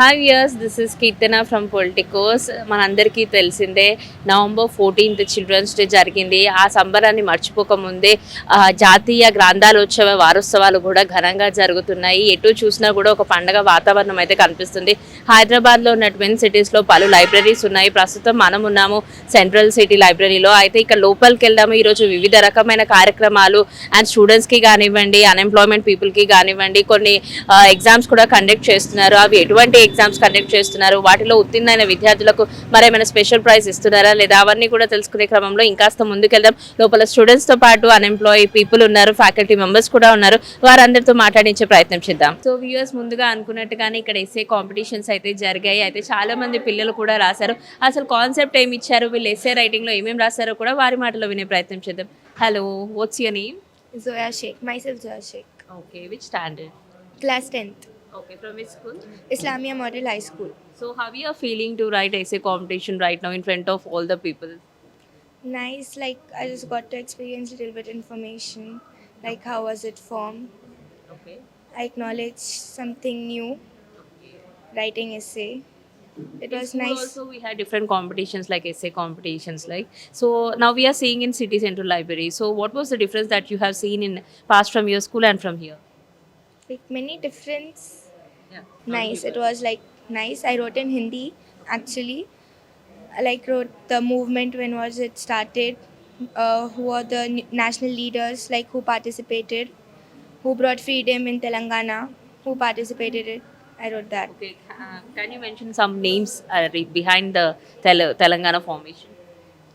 Hi years this is Keerthana from Politicos మనందరికీ తెలిసిందే November fourteenth children's day జరిగింది. ఆ సంబరాన్ని మర్చిపోకముందే జాతీయ గ్రంథాలోత్సవ వారోత్సవాలు కూడా ఘనంగా జరుగుతున్నాయి. ఎటు చూసినా కూడా ఒక పండగ వాతావరణం అయితే కనిపిస్తుంది. హైదరాబాద్లో ఉన్న ట్విన్ సిటీస్లో పలు లైబ్రరీస్ ఉన్నాయి. ప్రస్తుతం మనం ఉన్నాము సెంట్రల్ సిటీ లైబ్రరీలో. అయితే ఇక్కడ లోపలికి వెళ్దాము. ఈరోజు వివిధ రకమైన కార్యక్రమాలు అండ్ స్టూడెంట్స్కి కానివ్వండి అన్ఎంప్లాయ్మెంట్ పీపుల్కి కానివ్వండి కొన్ని ఎగ్జామ్స్ కూడా కండక్ట్ చేస్తున్నారు. అవి ఎటువంటి ఎగ్జామ్స్ కండక్ట్ చేస్తున్నారు. వాటిలో ఉత్తీర్ణమైన విద్యార్థులకు మరేమైనా స్పెషల్ ప్రైజ్ ఇస్తున్నారా లేదా అవన్నీ కూడా తెలుసుకునే క్రమంలో ఇంకాస్త ముందుకెళ్దాం. లోపల స్టూడెంట్స్తో పాటు అన్ఎంప్లాయీ పీపుల్ ఉన్నారు. ఫ్యాకల్టీ మెంబర్స్ కూడా ఉన్నారు. వారందరితో మాట్లాడించే ప్రయత్నం చేద్దాం. సో వ్యూయర్స్ ముందుగా అనుకున్నట్టుగానే ఇక్కడ ఎస్ఏ కాంపిటీషన్స్ అయితే జరిగాయి. అయితే చాలా మంది పిల్లలు కూడా రాశారు. అసలు కాన్సెప్ట్ ఏమి ఇచ్చారు? వీళ్ళు ఎస్ఏ రైటింగ్లో ఏమేమి రాశారో కూడా వారి మాటలో వినే ప్రయత్నం చేద్దాం. Hello what's your name Zoya Sheikh, myself Zoya Sheikh. Okay which standard Class 10th, Okay, from which school? Islamia Model High School. So, how you feeling to write essay competition right now in front of all the people? Nice, like I just got to experience a little bit information, like how was it formed. Okay. I acknowledge something new. Okay. Writing essay. It in was nice. Also, we had different competitions like essay competitions, like so. Now we are seeing in City Central Library. So, what was the difference that you have seen in past from your school and from here? Like many difference. Yeah. Nice. It was like nice. I wrote in Hindi actually. I like wrote the movement when was it started, uh, who are the national leaders, like who participated, who brought freedom in Telangana, who participated it. I wrote that. Okay. Uh, can you mention some names uh, behind the Tel- Telangana formation?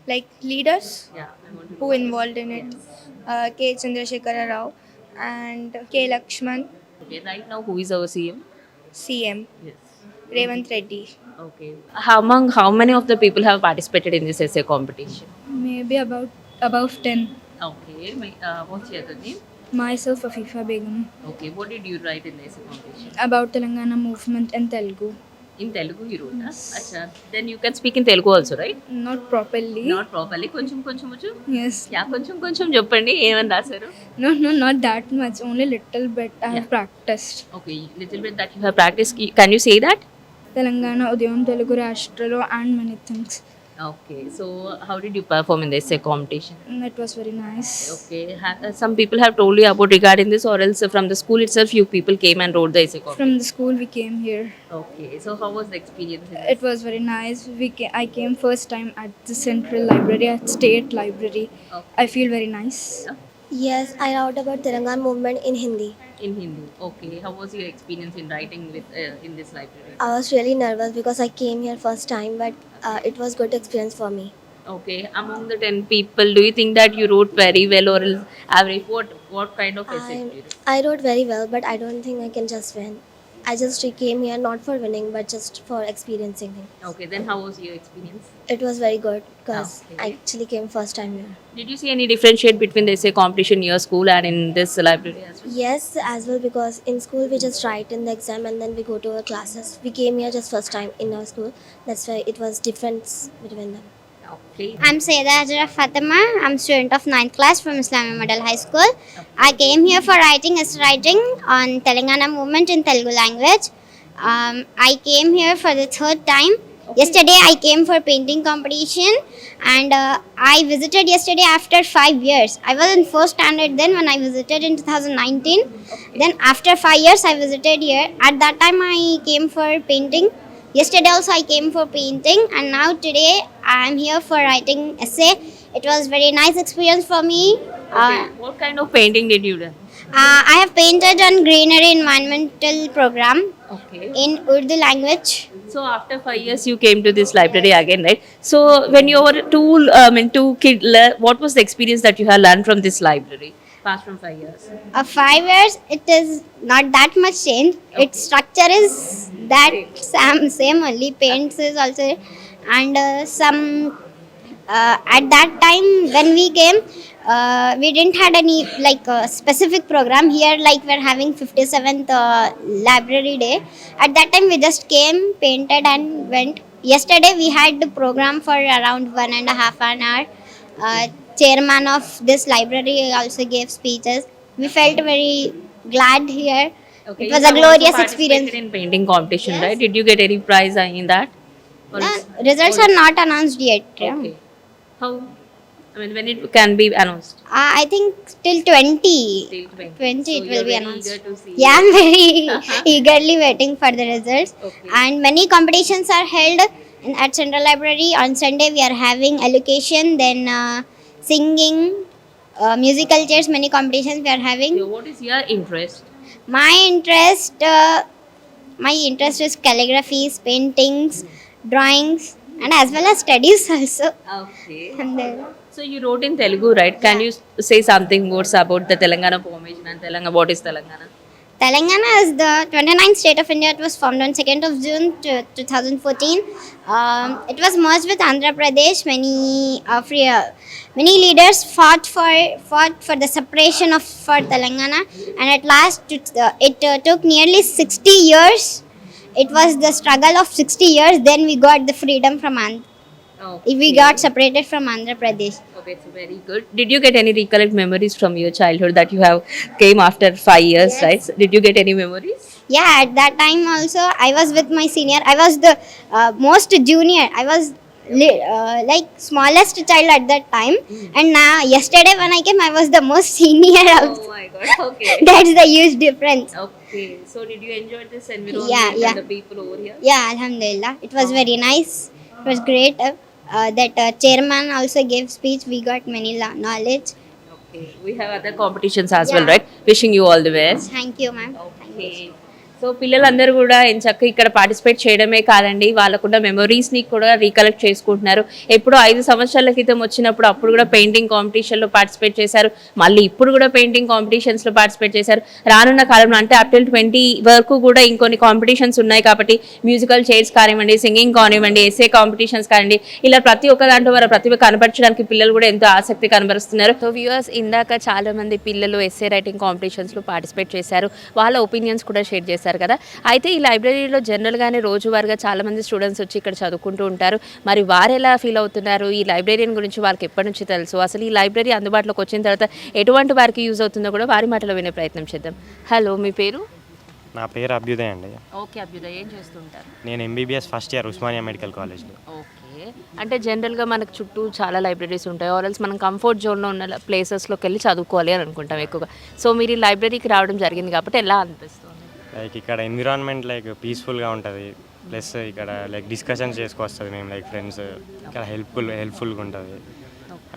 Like leaders Yeah. I want to who involved in it, uh, K. Chandrasekhara Rao and K. Lakshman, Okay. Right now, who is our CM? CM, Yes. Revant Reddy. Okay. How among how many of the people have participated in this essay competition? Maybe about above 10. Okay. My, uh, what's your other name? Myself, Afifa Begum, Okay, what did you write in the essay competition? about Telangana movement and Telugu. In Telugu hero then you can speak in Telugu also right not properly not properly కొంచెం కొంచెం కొంచెం కొంచెం కొంచెం చెప్పండి ఏమని రాశారు? No no not that much only little bit I practice okay little bit that you have practice can you say that Telangana ఉదయం Telugu రాష్ట్రలో and many things Okay, so how did you perform in the essay uh, competition? Mm, it was very nice. Okay, ha- uh, some people have told you about regarding this, or else uh, from the school itself, you people came and wrote the essay competition. From the school we came here. Okay, so how was the experience? in It was very nice. We ca- I came first time at the central library at state library. Okay. I feel very nice. Yes, I wrote about Tiranga movement in Hindi in Hindi. Okay, how was your experience in writing with uh, in this library? I was really nervous because I came here first time, but uh, it was good experience for me. Okay, among the ten people, do you think that you wrote very well, or average? What what kind of essay? I. I wrote very well, but I don't think I can just win. I just came here not for winning, but just for experiencing it. Okay, then how was your experience? It was very good because ah, Okay. I actually came first time here. Did you see any differentiate between the say competition in your school and in this library as well? Yes, as well because in school we just write in the exam and then we go to our classes. We came here just first time in our school. That's why it was difference between them. Okay. I'm Sayeda Hajra Fatima. I'm student of 9th class from Islamic Model High School. I came here for writing essay writing on Telangana movement in Telugu language. Um, I came here for the third time. Yesterday I came for painting competition and uh, I visited yesterday after five years. I was in first standard then when I visited in 2019. Then after five years I visited here. At that time I came for painting. Yesterday also I came for painting and now today I am here for writing essay. It was very nice experience for me. okay. Uh, what kind of painting did you do? uh, I have painted on greenery environmental program Okay. in Urdu language. So after five years, you came to this library again, right? So when you were two, um, in two kid, what was the experience that you have learned from this library? Past from five years. Uh, five years it is not that much change. Its structure is that same, same only. Paints is also and uh, some uh, at that time when we came uh, we didn't had any like uh, specific program. Here like we're having 57th uh, library day. At that time we just came painted and went. Yesterday we had the program for around one and a half an hour. Uh, chairman of this library also gave speeches. We felt very glad here Okay, it you was a glorious experience. in painting competition, right? Did you get any prize in that? Or is- results are not announced yet. Okay. How? I mean, when it can be announced? Uh, I think till 20. Till 20. 20 So it will be announced. eager to see Yeah, I'm very eagerly waiting for the results. Okay. And many competitions are held in, at Central Library. On Sunday, we are having allocation, then uh, singing, uh, musical chairs, many competitions we are having. So what is your interest? My interest, uh, my interest is calligraphies, paintings, drawings, and as well as studies also. Okay. And then, So you wrote in Telugu, right? Can you say something more about the Telangana formation and Telangana? What is Telangana? Telangana is the 29th state of India. It was formed on 2nd of June 2014. Um, it was merged with Andhra Pradesh. Many uh, free, uh, many leaders fought for fought for the separation of for Telangana, and at last it, uh, it uh, took nearly 60 years. It was the struggle of 60 years. Then we got the freedom from Andhra. If we got separated from Andhra Pradesh. Okay, it's very good. Did you get any recollect memories from your childhood that you have came after five years, right? So Did you get any memories? Yeah, at that time also, I was with my senior. I was the uh, most junior. I was li- uh, like smallest child at that time. And now, yesterday when I came, I was the most senior. Also. my god. Okay. That's the huge difference. Okay. So did you enjoy this environment Yeah, yeah. and the people over here? Yeah, Alhamdulillah. It was very nice. It was great. Uh, uh, that uh, chairman also gave speech. We got many la- knowledge. Okay. We have other competitions as well, Yeah. right? Wishing you all the best. Thank you, ma'am. Thank you. Okay so పిల్లలందరూ కూడా ఎంచక్క ఇక్కడ participate చేయడమే కాదండి. వాళ్ళకున్న మెమరీస్ని కూడా recollect చేసుకుంటున్నారు. ఎప్పుడో ఐదు సంవత్సరాల క్రితం వచ్చినప్పుడు అప్పుడు కూడా పెయింటింగ్ కాంపిటీషన్లో పార్టిసిపేట్ చేశారు. మళ్ళీ ఇప్పుడు కూడా పెయింటింగ్ కాంపిటీషన్స్లో పార్టిసిపేట్ చేశారు. రానున్న కాలంలో అంటే అప్టిల్ ట్వంటీ వరకు కూడా ఇంకొన్ని కాంపిటీషన్స్ ఉన్నాయి కాబట్టి మ్యూజికల్ చైర్స్ కానివ్వండి సింగింగ్ కానివ్వండి ఎస్ఏ కాంపిటీషన్స్ కానివ్వండి ఇలా ప్రతి ఒక్క దాంట్లో వారి ప్రతిభ కనపరచడానికి పిల్లలు కూడా ఎంతో ఆసక్తి కనబరుస్తున్నారు. సో వ్యూవర్స్ ఇందాక చాలా మంది పిల్లలు ఎస్ఏ రైటింగ్ కాంపిటీషన్స్లో పార్టిసిపేట్ చేశారు. వాళ్ళ ఒపీనియన్స్ కూడా షేర్ చేశారు. కదా. అయితే ఈ లైబ్రరీలో జనరల్గానే రోజువారీగా చాలా మంది స్టూడెంట్స్ వచ్చి ఇక్కడ చదువుకుంటూ ఉంటారు. మరి వారు ఎలా ఫీల్ అవుతున్నారు? ఈ లైబ్రరీని గురించి వారికి ఎప్పటి నుంచి తెలుసు? అసలు ఈ లైబ్రరీ అందుబాటులోకి వచ్చిన తర్వాత ఎటువంటి వారికి యూజ్ అవుతుందో కూడా వారి మాటలో వినే ప్రయత్నం చేద్దాం. హలో మీ పేరు? నా పేరు అభ్యుదయ్ అండి. ఓకే అభ్యుదయ్ ఏం చేస్తుంటారు నేను MBBS first year Osmania medical కాలేజ్లో ఓకే అంటే జనరల్గా మనకు చుట్టూ చాలా లైబ్రరీస్ ఉంటాయి. ఆర్ఎల్స్ మనం కంఫర్ట్ జోన్లో ఉన్న ప్లేసెస్లోకి వెళ్ళి చదువుకోవాలి అని అనుకుంటాం ఎక్కువగా. సో మీరు ఈ లైబ్రరీకి రావడం జరిగింది కాబట్టి ఎలా అనిపిస్తుంది? లైక్ ఇక్కడ ఎన్విరాన్మెంట్ లైక్ పీస్ఫుల్గా ఉంటుంది. ప్లస్ ఇక్కడ లైక్ డిస్కషన్స్ చేసుకొస్తుంది మేము లైక్ ఫ్రెండ్స్ ఇక్కడ హెల్ప్ఫుల్ హెల్ప్ఫుల్గా ఉంటుంది.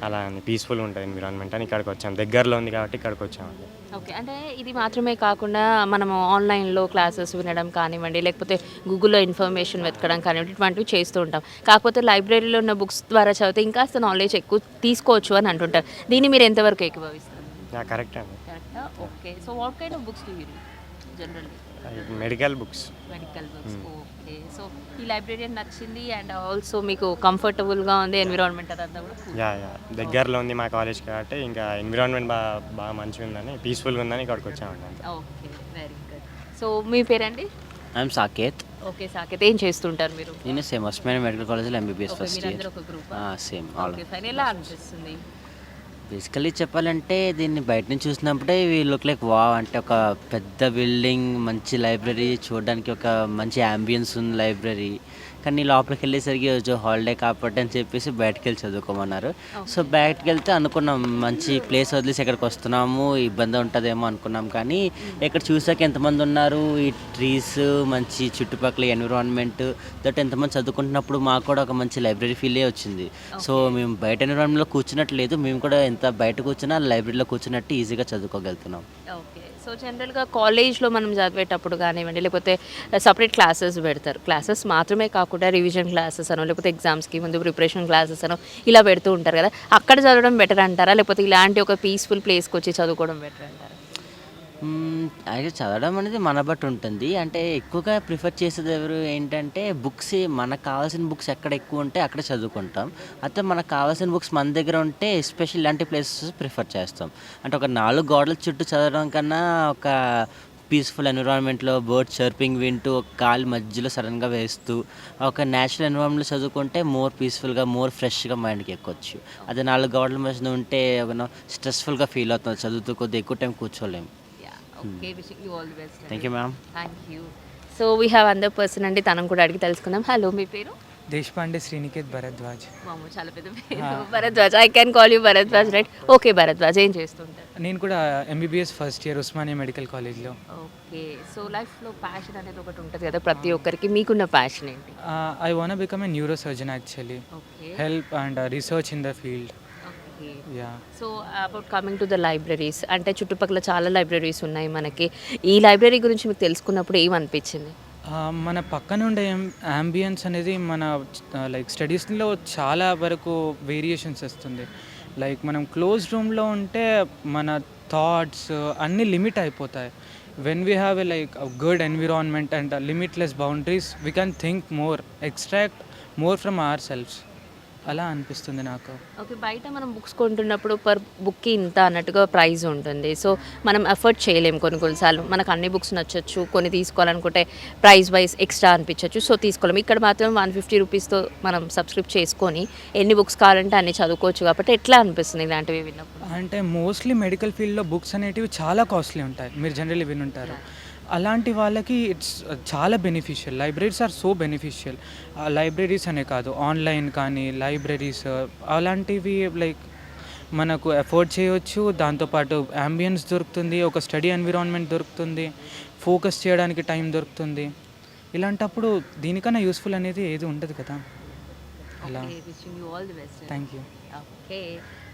అలా అని పీస్ఫుల్గా ఉంటుంది ఎన్విరాన్మెంట్ అని ఇక్కడికి వచ్చాం. దగ్గరలో ఉంది కాబట్టి ఇక్కడికి వచ్చామండి ఓకే అంటే ఇది మాత్రమే కాకుండా మనము ఆన్లైన్లో క్లాసెస్ వినడం కానివ్వండి లేకపోతే గూగుల్లో ఇన్ఫర్మేషన్ వెతకడం కానివ్వండి ఇటువంటివి చేస్తూ ఉంటాం. కాకపోతే లైబ్రరీలో ఉన్న బుక్స్ ద్వారా చదివితే ఇంకాస్త నాలెడ్జ్ ఎక్కువ తీసుకోవచ్చు అని అంటుంటారు. దీన్ని మీరు ఎంతవరకు ఏకీభవిస్తారు కరెక్ట్ అండి. కరెక్టా okay so what kind of books like medical books medical books okay so ఈ లైబ్రరీ నచ్చింది అండ్ ఆల్సో మీకు కంఫర్టబుల్గా ఉంది ఎన్విరాన్మెంట్ అదంతా కూడా? యా యా దగ్గరలో ఉంది మా కాలేజ్ కాబట్టి ఇంకా ఎన్విరాన్మెంట్ బాగా బాగా మంచిగా ఉందని పీస్ఫుల్గా ఉందని ఇక్కడికి వచ్చామండి ఓకే వెరీ గుడ్ సో మీ పేరండి? ఐఎమ్ సాకేత్ ఓకే సాకేత్ ఏం చేస్తుంటారు మీరు? నేను సేమ్ ఉస్మానియా మెడికల్ కాలేజ్లో MBBS first year same all okay fine ఎలా అనిపిస్తుంది? బేసికలీ చెప్పాలంటే దీన్ని బయట నుంచి చూసినప్పుడే ఇవి లుక్ లైక్ వా అంటే ఒక పెద్ద బిల్డింగ్ మంచి లైబ్రరీ చూడడానికి ఒక మంచి అంబియన్స్ ఉంది లైబ్రరీ కానీ లోపలికి వెళ్ళేసరికి రోజు హాలిడే కాబట్టి అని చెప్పేసి బయటకు వెళ్ళి చదువుకోమన్నారు. సో బయటకు వెళ్తే అనుకున్నాం మంచి ప్లేస్ వదిలేసి ఎక్కడికి వస్తున్నాము ఇబ్బంది ఉంటుందేమో అనుకున్నాం. కానీ ఇక్కడ చూసాక ఎంతమంది ఉన్నారు? ఈ ట్రీస్ మంచి చుట్టుపక్కల ఎన్విరాన్మెంట్ దట్ ఎంతమంది చదువుకుంటున్నప్పుడు మాకు కూడా ఒక మంచి లైబ్రరీ ఫీలే వచ్చింది. సో మేము బయట ఎన్విరాన్మెంట్లో కూర్చున్నట్టు లేదు. మేము కూడా ఎంత బయట కూర్చున్నా లైబ్రరీలో కూర్చున్నట్టు ఈజీగా చదువుకోగలుగుతున్నాం. ఓకే. సో జనరల్గా కాలేజ్లో మనం చదివేటప్పుడు కానివ్వండి లేకపోతే సపరేట్ క్లాసెస్ పెడతారు. క్లాసెస్ మాత్రమే కాకుండా రివిజన్ క్లాసెస్ అనో లేకపోతే ఎగ్జామ్స్కి ముందు ప్రిపరేషన్ క్లాసెస్ అనో ఇలా పెడుతూ ఉంటారు కదా. అక్కడ చదవడం బెటర్ అంటారా? లేకపోతే ఇలాంటి ఒక పీస్ఫుల్ ప్లేస్కి వచ్చి చదువుకోవడం బెటర్ అంటారా? అయితే చదవడం అనేది మన బట్టి ఉంటుంది. అంటే ఎక్కువగా ప్రిఫర్ చేసేది ఎవరు ఏంటంటే బుక్స్ మనకు కావాల్సిన బుక్స్ ఎక్కడ ఎక్కువ ఉంటే అక్కడ చదువుకుంటాం. అయితే మనకు కావాల్సిన బుక్స్ మన దగ్గర ఉంటే ఎస్పెషల్ ఇలాంటి ప్లేసెస్ ప్రిఫర్ చేస్తాం. అంటే ఒక నాలుగు గోడల చుట్టూ చదవడం కన్నా ఒక పీస్ఫుల్ ఎన్విరాన్మెంట్లో బర్డ్ చర్పింగ్ వింటూ ఒక కాలు మధ్యలో సడన్గా వేస్తూ ఒక న్యాచురల్ ఎన్విరాన్మెంట్లో చదువుకుంటే మోర్ పీస్ఫుల్గా మోర్ ఫ్రెష్గా మైండ్కి ఎక్కొచ్చు. అదే నాలుగు గోడల మధ్య ఉంటే స్ట్రెస్ఫుల్గా ఫీల్ అవుతుంది చదువుతూ కొద్దిగా ఎక్కువ time కూర్చోలేము okay wishing you all the best thank you ma'am thank you so we have another person అండి. తనను కూడా అడిగి తెలుసుకుందాం. హలో మీ పేరు? దేశపాండే శ్రీనికేత్ భరద్వాజ్. మామూ చాలా పెద్ద పేరు. Bharadwaj. I can call you Bharadwaj right okay Bharadwaj ఏం చేస్తుంటారు? నేను కూడా MBBS first year Osmania medical కాలేజ్లో ఓకే సో లైఫ్లో ప్యాషన్ అనేది ఒకటి ఉంటుంది కదా ప్రతి ఒక్కరికి. మీకున్న ప్యాషన్ ఏంటి? I want become a neuro surgeon actually okay help and research in the field so about coming to the libraries అంటే చుట్టుపక్కల చాలా లైబ్రరీస్ ఉన్నాయి మనకి. ఈ లైబ్రరీ గురించి మీకు తెలుసుకున్నప్పుడు ఏమనిపించింది? మన పక్కన ఉండే అంబియన్స్ అనేది మన లైక్ స్టడీస్లో చాలా వరకు వేరియేషన్స్ వస్తుంది. లైక్ మనం క్లోజ్ రూమ్లో ఉంటే మన థాట్స్ అన్నీ లిమిట్ అయిపోతాయి. When we have a like good environment and limitless boundaries we can think more extract more from our selfs అలా అనిపిస్తుంది నాకు. ఓకే బయట మనం బుక్స్ కొంటున్నప్పుడు పర్ బుక్కి ఇంత అన్నట్టుగా ప్రైస్ ఉంటుంది. సో మనం ఎఫర్ట్ చేయలేము కొన్ని కొన్నిసార్లు. మనకు అన్ని బుక్స్ నచ్చొచ్చు కొన్ని తీసుకోవాలనుకుంటే ప్రైస్ వైజ్ ఎక్స్ట్రా అనిపించవచ్చు సో తీసుకోలేము. ఇక్కడ మాత్రం వన్ ఫిఫ్టీ రూపీస్తో మనం సబ్స్క్రైబ్ చేసుకొని ఎన్ని బుక్స్ కావాలంటే అన్ని చదువుకోవచ్చు కాబట్టి ఎట్లా అనిపిస్తుంది ఇలాంటివి విన్నప్పుడు? అంటే మోస్ట్లీ మెడికల్ ఫీల్డ్లో బుక్స్ అనేటివి చాలా కాస్ట్లీ ఉంటాయి. మీరు జనరల్లీ వినుంటారు. అలాంటి వాళ్ళకి ఇట్స్ చాలా beneficial libraries are so beneficial libraries అనే కాదు ఆన్లైన్ కానీ లైబ్రరీస్ అలాంటివి లైక్ మనకు ఎఫోర్డ్ చేయవచ్చు దాంతోపాటు అంబియన్స్ దొరుకుతుంది ఒక స్టడీ ఎన్విరాన్మెంట్ దొరుకుతుంది ఫోకస్ చేయడానికి టైం దొరుకుతుంది. ఇలాంటప్పుడు దీనికన్నా యూస్ఫుల్ అనేది ఏది ఉండదు కదా. అలా థ్యాంక్ యూ ఓకే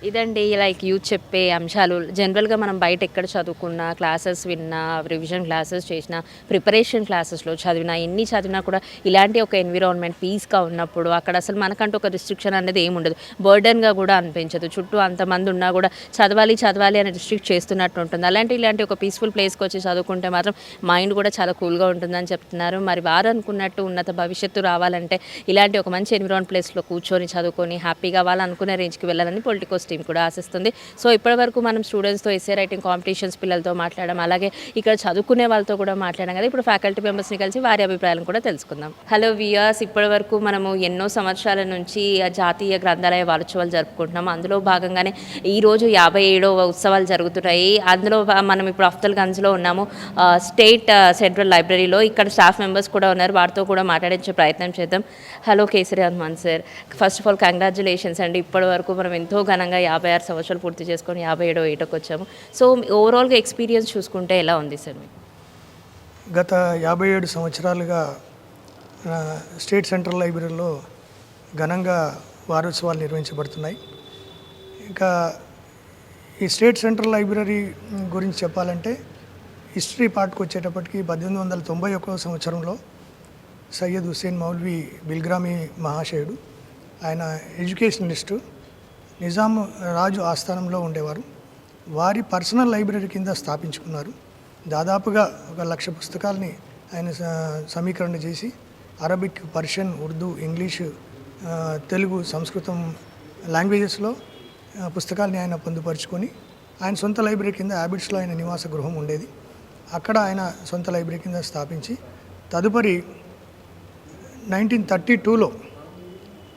ఇదండి లైక్ యూత్ చెప్పే అంశాలు. జనరల్గా మనం బయట ఎక్కడ చదువుకున్నా క్లాసెస్ విన్నా రివిజన్ క్లాసెస్ చేసిన ప్రిపరేషన్ క్లాసెస్లో చదివినా ఎన్ని చదివినా కూడా ఇలాంటి ఒక ఎన్విరాన్మెంట్ పీస్గా ఉన్నప్పుడు అక్కడ అసలు మనకంటూ ఒక రిస్ట్రిక్షన్ అనేది ఏమి ఉండదు. బర్డన్గా కూడా అనిపించదు. చుట్టూ అంతమంది ఉన్నా కూడా చదవాలి చదవాలి అని రిస్ట్రిక్ట్ చేస్తున్నట్టు ఉంటుంది. అలాంటి ఇలాంటి ఒక పీస్ఫుల్ ప్లేస్కి వచ్చి చదువుకుంటే మాత్రం మైండ్ కూడా చాలా కూల్గా ఉంటుందని చెప్తున్నారు. మరి వారు అనుకున్నట్టు ఉన్నత భవిష్యత్తు రావాలంటే ఇలాంటి ఒక మంచి ఎన్విరాన్ ప్లేస్లో కూర్చొని చదువుకొని హ్యాపీగా వాళ్ళు అనుకునే రేంజ్కి వెళ్ళాలని పొలిటికోస్ టీం కూడా ఆశిస్తుంది. సో ఇప్పటివరకు మనం స్టూడెంట్స్తో ఎస్ఏ రైటింగ్ కాంపిటీషన్స్ పిల్లలతో మాట్లాడడం అలాగే ఇక్కడ చదువుకునే వాళ్ళతో కూడా మాట్లాడడం కదా. ఇప్పుడు ఫ్యాకల్టీ మెంబర్స్ని కలిసి వారి అభిప్రాయాలను కూడా తెలుసుకుందాం. హలో వియర్స్ ఇప్పటివరకు మనము ఎన్నో సంవత్సరాల నుంచి జాతీయ గ్రంథాలయ వారోత్సవాలు జరుపుకుంటున్నాము. అందులో భాగంగానే ఈ రోజు యాభై ఏడవ ఉత్సవాలు జరుగుతున్నాయి. అందులో మనం ఇప్పుడు అఫ్తల్ గంజ్లో ఉన్నాము. స్టేట్ సెంట్రల్ లైబ్రరీలో ఇక్కడ స్టాఫ్ మెంబర్స్ కూడా ఉన్నారు. వారితో కూడా మాట్లాడించే ప్రయత్నం చేద్దాం. Hello Kesari Hanuman sir first of all congratulations అండి. ఇప్పటి వరకు మనం ఎంతో ఘనంగా యాభై ఆరు సంవత్సరాలు పూర్తి చేసుకొని యాభై ఏడో ఏటోకి వచ్చాము. సో ఓవరాల్గా ఎక్స్పీరియన్స్ చూసుకుంటే ఎలా ఉంది సార్ మీకు? గత యాభై ఏడు సంవత్సరాలుగా స్టేట్ సెంట్రల్ లైబ్రరీలో ఘనంగా వారోత్సవాలు నిర్వహించబడుతున్నాయి. ఇంకా ఈ స్టేట్ సెంట్రల్ లైబ్రరీ గురించి చెప్పాలంటే హిస్టరీ పార్ట్కి వచ్చేటప్పటికి పద్దెనిమిది వందల తొంభై ఒకటో సంవత్సరంలో సయ్యద్ హుస్సేన్ మౌల్వీ బిల్గ్రామీ మహాశయుడు ఆయన ఎడ్యుకేషనలిస్టు నిజాం రాజు ఆస్థానంలో ఉండేవారు. వారి పర్సనల్ లైబ్రరీ కింద స్థాపించుకున్నారు. దాదాపుగా ఒక లక్ష పుస్తకాలని ఆయన సమీకరణ చేసి Arabic Persian Urdu English Telugu సంస్కృతం లాంగ్వేజెస్లో పుస్తకాలని ఆయన పొందుపరుచుకొని ఆయన సొంత లైబ్రరీ కింద హ్యాబిట్స్లో ఆయన నివాస గృహం ఉండేది. అక్కడ ఆయన సొంత లైబ్రరీ కింద స్థాపించి తదుపరి నైన్టీన్ థర్టీ టూలో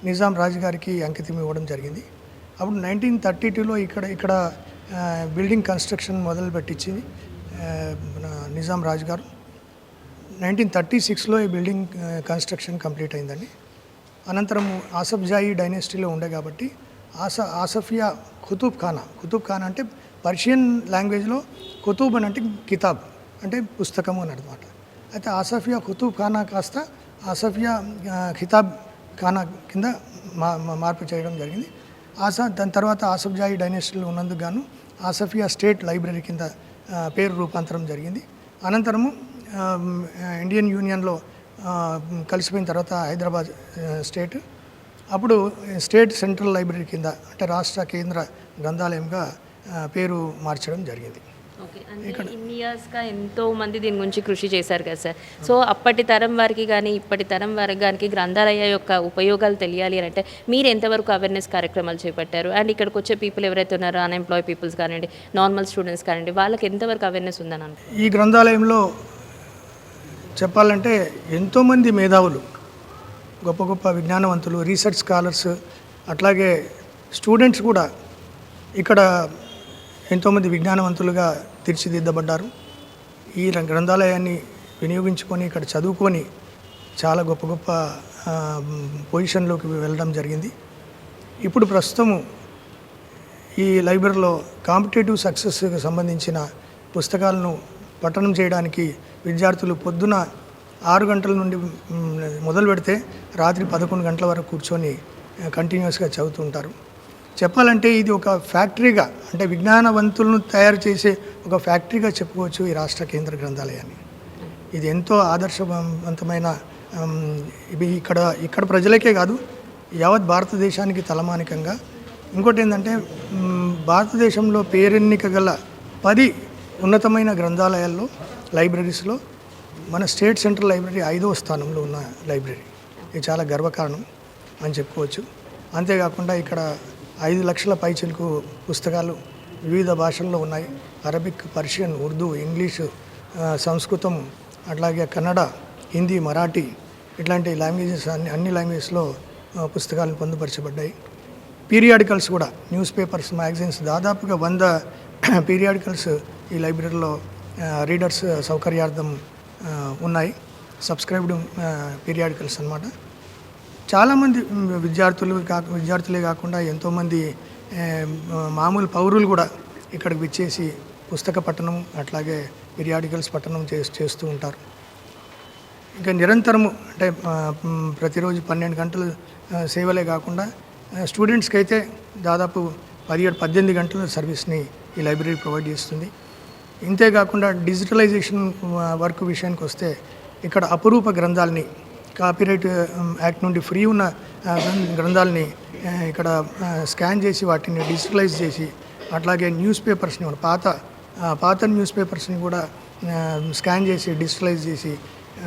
నిజాం రాజు గారికి అంకితం ఇవ్వడం జరిగింది. అప్పుడు నైన్టీన్ థర్టీ టూలో ఇక్కడ ఇక్కడ బిల్డింగ్ కన్స్ట్రక్షన్ మొదలు పెట్టించింది మన నిజాం రాజు గారు. నైన్టీన్ థర్టీ సిక్స్లో ఈ బిల్డింగ్ కన్స్ట్రక్షన్ కంప్లీట్ అయిందండి. అనంతరం ఆసఫ్ జాయి డైనెస్టీలో ఉండే కాబట్టి ఆస ఆసఫియా ఖుతూబ్ ఖానా ఖుతూబ్ ఖానా అంటే పర్షియన్ లాంగ్వేజ్లో ఖుతూబ్ అని అంటే కితాబ్ అంటే పుస్తకము అని అనమాట అయితే ఆసఫియా ఖుతూబ్ ఖానా కాస్త ఆసఫియా ఖితాబ్ ఖానా కింద మా- మార్పు చేయడం జరిగింది. ఆసా దాని తర్వాత ఆసఫ్జాయి డైనెస్టీలో ఉన్నందుకు గాను ఆసఫియా స్టేట్ లైబ్రరీ కింద పేరు రూపాంతరం జరిగింది. అనంతరము ఇండియన్ యూనియన్లో కలిసిపోయిన తర్వాత హైదరాబాద్ స్టేట్. అప్పుడు స్టేట్ సెంట్రల్ లైబ్రరీ కింద అంటే రాష్ట్ర కేంద్ర గ్రంథాలయంగా పేరు మార్చడం జరిగింది. ఓకే. అంటే ఇన్ని ఇయర్స్గా ఎంతో మంది దీని గురించి కృషి చేశారు కదా సార్. సో అప్పటి తరం వారికి కానీ ఇప్పటి తరం వారికి కానీ గ్రంథాలయ యొక్క ఉపయోగాలు తెలియాలి అని అంటే మీరు ఎంతవరకు అవేర్నెస్ కార్యక్రమాలు చేపట్టారు? అండ్ ఇక్కడికి వచ్చే పీపుల్ ఎవరైతే ఉన్నారో అన్ఎంప్లాయ్ పీపుల్స్ కానివ్వండి నార్మల్ స్టూడెంట్స్ కానివ్వండి వాళ్ళకి ఎంతవరకు అవేర్నెస్ ఉందని ఈ గ్రంథాలయంలో చెప్పాలంటే ఎంతోమంది మేధావులు గొప్ప గొప్ప విజ్ఞానవంతులు రీసెర్చ్ స్కాలర్స్ అట్లాగే స్టూడెంట్స్ కూడా ఇక్కడ ఎంతోమంది విజ్ఞానవంతులుగా తీర్చిదిద్దబడ్డారు. ఈ గ్రంథాలయాన్ని వినియోగించుకొని ఇక్కడ చదువుకొని చాలా గొప్ప గొప్ప పొజిషన్లోకి వెళ్ళడం జరిగింది. ఇప్పుడు ప్రస్తుతము ఈ లైబ్రరీలో కాంపిటేటివ్ సక్సెస్కి సంబంధించిన పుస్తకాలను పఠనం చేయడానికి విద్యార్థులు పొద్దున ఆరు గంటల నుండి మొదలు పెడితే రాత్రి పదకొండు గంటల వరకు కూర్చొని కంటిన్యూస్గా చదువుతుంటారు చెప్పాలంటే ఇది ఒక ఫ్యాక్టరీగా అంటే విజ్ఞానవంతులను తయారు చేసే ఒక ఫ్యాక్టరీగా చెప్పుకోవచ్చు ఈ రాష్ట్ర కేంద్ర గ్రంథాలయాన్ని. ఇది ఎంతో ఆదర్శవంతమైన ఇవి ఇక్కడ ఇక్కడ ప్రజలకే కాదు యావత్ భారతదేశానికి తలమానికంగా. ఇంకోటి ఏంటంటే భారతదేశంలో పేరెన్నిక గల పది ఉన్నతమైన గ్రంథాలయాల్లో లైబ్రరీస్లో మన స్టేట్ సెంట్రల్ లైబ్రరీ ఐదవ స్థానంలో ఉన్న లైబ్రరీ. ఇది చాలా గర్వకారణం అని చెప్పుకోవచ్చు. అంతేకాకుండా ఇక్కడ ఐదు లక్షల పైచిలకు పుస్తకాలు వివిధ భాషల్లో ఉన్నాయి. అరబిక్ పర్షియన్ ఉర్దూ ఇంగ్లీషు సంస్కృతం అట్లాగే కన్నడ హిందీ మరాఠీ ఇట్లాంటి లాంగ్వేజెస్ అన్ని అన్ని లాంగ్వేజెస్లో పుస్తకాలు పొందుపరచబడ్డాయి. పీరియాడికల్స్ కూడా న్యూస్ పేపర్స్ మ్యాగజైన్స్ దాదాపుగా వంద పీరియాడికల్స్ ఈ లైబ్రరీలో రీడర్స్ సౌకర్యార్థం ఉన్నాయి. సబ్స్క్రైబ్డ్ పీరియాడికల్స్ అన్నమాట. చాలామంది విద్యార్థులు కాక విద్యార్థులే కాకుండా ఎంతోమంది మామూలు పౌరులు కూడా ఇక్కడికి విచ్చేసి పుస్తక పఠనం అట్లాగే పీరియాడికల్స్ పఠనం చే చేస్తూ ఉంటారు. ఇంకా నిరంతరము అంటే ప్రతిరోజు పన్నెండు గంటలు సేవలే కాకుండా స్టూడెంట్స్కి అయితే దాదాపు పదిహేడు పద్దెనిమిది గంటల సర్వీస్ని ఈ లైబ్రరీ ప్రొవైడ్ చేస్తుంది. ఇంతే కాకుండా డిజిటలైజేషన్ వర్క్ విషయానికి వస్తే ఇక్కడ అపురూప గ్రంథాలని కాపీరైట్ యాక్ట్ నుండి ఫ్రీ ఉన్న గ్రం- గ్రంథాలని ఇక్కడ స్కాన్ చేసి వాటిని డిజిటలైజ్ చేసి అట్లాగే న్యూస్ పేపర్స్ని కూడా పాత పాత న్యూస్ పేపర్స్ని కూడా స్కాన్ చేసి డిజిటలైజ్ చేసి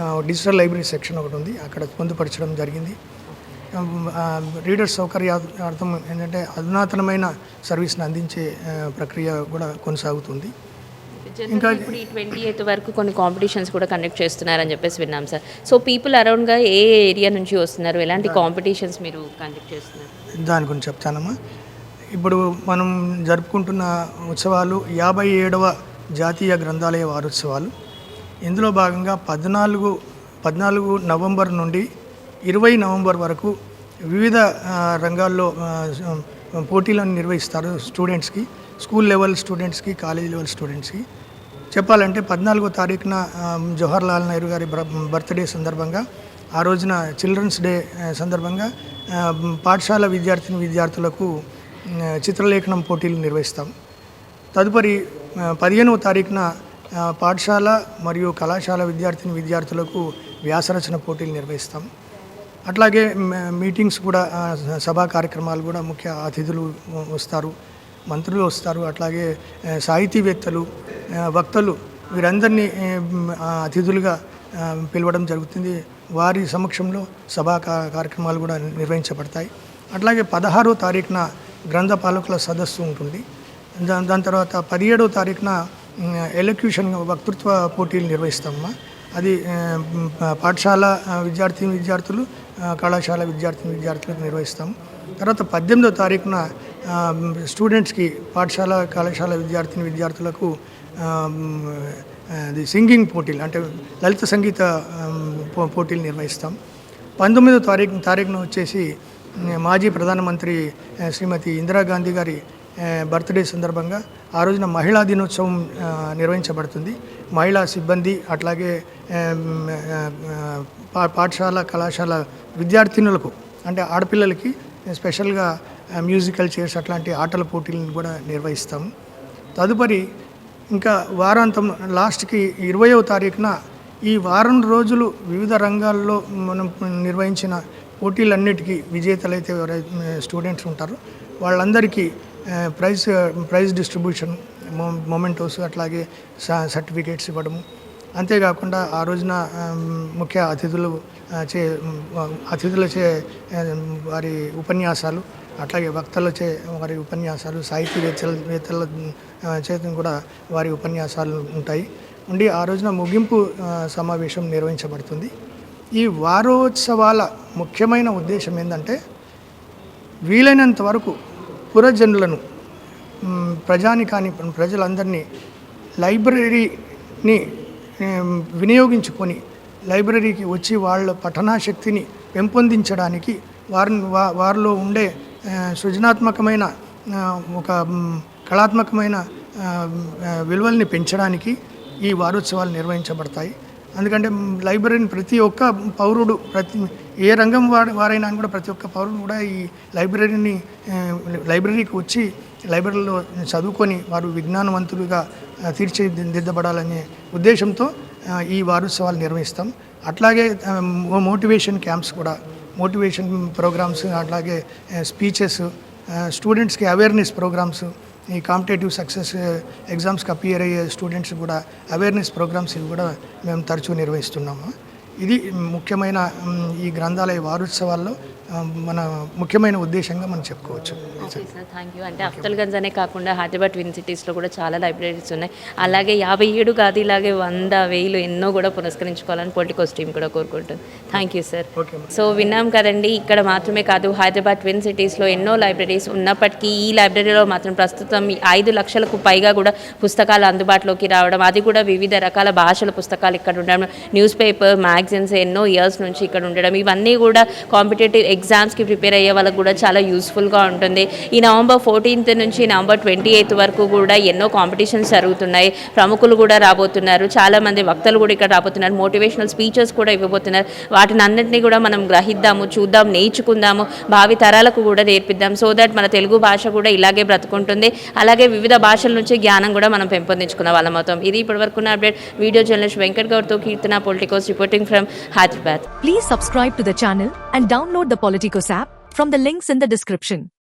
డిజిటల్ లైబ్రరీ సెక్షన్ ఒకటి ఉంది అక్కడ పొందుపరచడం జరిగింది. రీడర్ సౌకర్య సౌకర్యార్థం ఏంటంటే అధునాతనమైన సర్వీస్ని అందించే ప్రక్రియ కూడా కొనసాగుతుంది. ఇంకా ఇప్పుడు ఈ ట్వంటీ ఎయిత్ వరకు కొన్ని కాంపిటీషన్స్ కూడా కండక్ట్ చేస్తున్నారని చెప్పేసి విన్నాం సార్ సో పీపుల్ అరౌండ్గా ఏ ఏరియా నుంచి వస్తున్నారు? ఎలాంటి కాంపిటీషన్స్ మీరు కండక్ట్ చేస్తున్నారు? దాని గురించి చెప్తానమ్మా. ఇప్పుడు మనం జరుపుకుంటున్న ఉత్సవాలు యాభై ఏడవ జాతీయ గ్రంథాలయ వారోత్సవాలు. ఇందులో భాగంగా పద్నాలుగు పద్నాలుగు నవంబర్ నుండి ఇరవై నవంబర్ వరకు వివిధ రంగాల్లో పోటీలను నిర్వహిస్తారు స్టూడెంట్స్కి. స్కూల్ లెవెల్ స్టూడెంట్స్కి కాలేజ్ లెవెల్ స్టూడెంట్స్కి. చెప్పాలంటే పద్నాలుగో తారీఖున జవహర్లాల్ నెహ్రూ గారి బర్త్డే సందర్భంగా ఆ రోజున చిల్డ్రన్స్ డే సందర్భంగా పాఠశాల విద్యార్థిని విద్యార్థులకు చిత్రలేఖనం పోటీలు నిర్వహిస్తాం. తదుపరి పదిహేనవ తారీఖున పాఠశాల మరియు కళాశాల విద్యార్థిని విద్యార్థులకు వ్యాసరచన పోటీలు నిర్వహిస్తాం. అట్లాగే మీటింగ్స్ కూడా సభా కార్యక్రమాలు కూడా ముఖ్య అతిథులు వస్తారు. మంత్రులు వస్తారు. అట్లాగే సాహితీవేత్తలు వక్తలు వీరందరినీ అతిథులుగా పిలవడం జరుగుతుంది. వారి సమక్షంలో సభా కార్యక్రమాలు కూడా నిర్వహించబడతాయి. అట్లాగే పదహారో తారీఖున గ్రంథ పాలకుల సదస్సు ఉంటుంది. దాని దాని తర్వాత పదిహేడో తారీఖున ఎలక్యూషన్ వక్తృత్వ పోటీలు నిర్వహిస్తామమ్మా. అది పాఠశాల విద్యార్థి విద్యార్థులు కళాశాల విద్యార్థి విద్యార్థులకు నిర్వహిస్తాము. తర్వాత పద్దెనిమిదో తారీఖున స్టూడెంట్స్కి పాఠశాల కళాశాల విద్యార్థిని విద్యార్థులకు అది సింగింగ్ పోటీలు అంటే లలిత సంగీత పో- పోటీలు నిర్వహిస్తాం. పంతొమ్మిదో తారీఖు తారీఖున వచ్చేసి మాజీ ప్రధానమంత్రి శ్రీమతి ఇందిరాగాంధీ గారి బర్త్డే సందర్భంగా ఆ రోజున మహిళా దినోత్సవం నిర్వహించబడుతుంది. మహిళా సిబ్బంది అట్లాగే పా- పాఠశాల కళాశాల విద్యార్థినులకు అంటే ఆడపిల్లలకి స్పెషల్గా మ్యూజికల్ చైర్స్ అట్లాంటి ఆటల పోటీలను కూడా నిర్వహిస్తాము తదుపరి ఇంకా వారాంతం లాస్ట్కి ఇరవయో తారీఖున ఈ వారం రోజులు వివిధ రంగాల్లో మనం నిర్వహించిన పోటీలన్నిటికీ విజేతలైతే ఎవరైతే స్టూడెంట్స్ ఉంటారో. వాళ్ళందరికీ ప్రైజ్ ప్రైజ్ డిస్ట్రిబ్యూషన్ మొ- మొమెంటోస్ అట్లాగే సర్టిఫికేట్స్ ఇవ్వడము అంతేకాకుండా ఆ రోజున ముఖ్య అతిథులు చే అతిథులచే వారి ఉపన్యాసాలు అట్లాగే వక్తలచే వారి ఉపన్యాసాలు సాహితీవేత్తల వేత్తల చేత కూడా వారి ఉపన్యాసాలు ఉంటాయి. ఉండి ఆ రోజున ముగింపు సమావేశం నిర్వహించబడుతుంది. ఈ వారోత్సవాల ముఖ్యమైన ఉద్దేశం ఏంటంటే వీలైనంత వరకు పురజనులను ప్రజాని ప్రజానికాని ప్రజలందరినీ లైబ్రరీని వినియోగించుకొని లైబ్రరీకి వచ్చి వాళ్ళ పఠనాశక్తిని పెంపొందించడానికి వారిని వా వారిలో ఉండే సృజనాత్మకమైన ఒక కళాత్మకమైన విలువల్ని పెంచడానికి ఈ వారోత్సవాలు నిర్వహించబడతాయి. ఎందుకంటే లైబ్రరీని ప్రతి ఒక్క పౌరుడు ప్రతి ఏ రంగం వారి వారైనా కూడా ప్రతి ఒక్క పౌరుడు కూడా ఈ లైబ్రరీని లైబ్రరీకి వచ్చి లైబ్రరీలో చదువుకొని వారు విజ్ఞానవంతులుగా తీర్చిదిద్దబడాలనే ఉద్దేశంతో ఈ వారోత్సవాలు నిర్వహిస్తాం. అట్లాగే మోటివేషన్ క్యాంప్స్ కూడా మోటివేషన్ ప్రోగ్రామ్స్ అట్లాగే స్పీచెస్ స్టూడెంట్స్కి అవేర్నెస్ ప్రోగ్రామ్స్ ఈ కాంపిటేటివ్ సక్సెస్ ఎగ్జామ్స్కి అపియర్ అయ్యే స్టూడెంట్స్ కూడా అవేర్నెస్ ప్రోగ్రామ్స్ ఇవి కూడా మేము తరచూ నిర్వహిస్తున్నాము. ఇది ముఖ్యమైన ఈ గ్రంథాలయ వారోత్సవాల్లో మన ముఖ్యమైన ఉద్దేశంగా మనం చెప్పుకోవచ్చు. థ్యాంక్ యూ అంటే అఫ్జల్గంజ్ అనే కాకుండా హైదరాబాద్ ట్విన్ సిటీస్లో కూడా చాలా లైబ్రరీస్ ఉన్నాయి. అలాగే యాభై ఏడు కాదు ఇలాగే వంద వేలు ఎన్నో కూడా పురస్కరించుకోవాలని పొలిటికోస్ టీం కూడా కోరుకుంటుంది. Thank you sir okay so విన్నాం కదండి ఇక్కడ మాత్రమే కాదు హైదరాబాద్ ట్విన్ సిటీస్లో ఎన్నో లైబ్రరీస్ ఉన్నప్పటికీ ఈ లైబ్రరీలో మాత్రం ప్రస్తుతం ఐదు లక్షలకు పైగా కూడా పుస్తకాలు అందుబాటులోకి రావడం అది కూడా వివిధ రకాల భాషల పుస్తకాలు ఇక్కడ ఉండడం న్యూస్ పేపర్ మ్యాగజైన్స్ ఎన్నో ఇయర్స్ నుంచి ఇక్కడ ఉండడం ఇవన్నీ కూడా కాంపిటేటివ్ ఎగ్జామ్స్కి ప్రిపేర్ అయ్యే వాళ్ళకు కూడా చాలా యూస్ఫుల్గా ఉంటుంది. ఈ నవంబర్ ఫోర్టీన్త్ నుంచి నవంబర్ ట్వంటీ ఎయిత్ వరకు కూడా ఎన్నో కాంపిటీషన్స్ జరుగుతున్నాయి. ప్రముఖులు కూడా రాబోతున్నారు. చాలామంది వక్తలు కూడా ఇక్కడ రాబోతున్నారు. మోటివేషనల్ స్పీచెస్ కూడా ఇవ్వబోతున్నారు. వాటిని అన్నింటినీ కూడా మనం గ్రహిద్దాము చూద్దాం నేర్చుకుందాము. భావి తరాలకు కూడా నేర్పిద్దాం. సో దట్ మన తెలుగు భాష కూడా ఇలాగే బ్రతుకుంటుంది. అలాగే వివిధ భాషల నుంచి జ్ఞానం కూడా మనం పెంపొందించుకున్న వాళ్ళం అవుతాం. ఇది ఇప్పటివరకు వరకు update video journalist Venkat గౌడ్తో Keerthana Politicos reporting from Hyderabad please subscribe to the channel and download the Politicos app from the links in the description.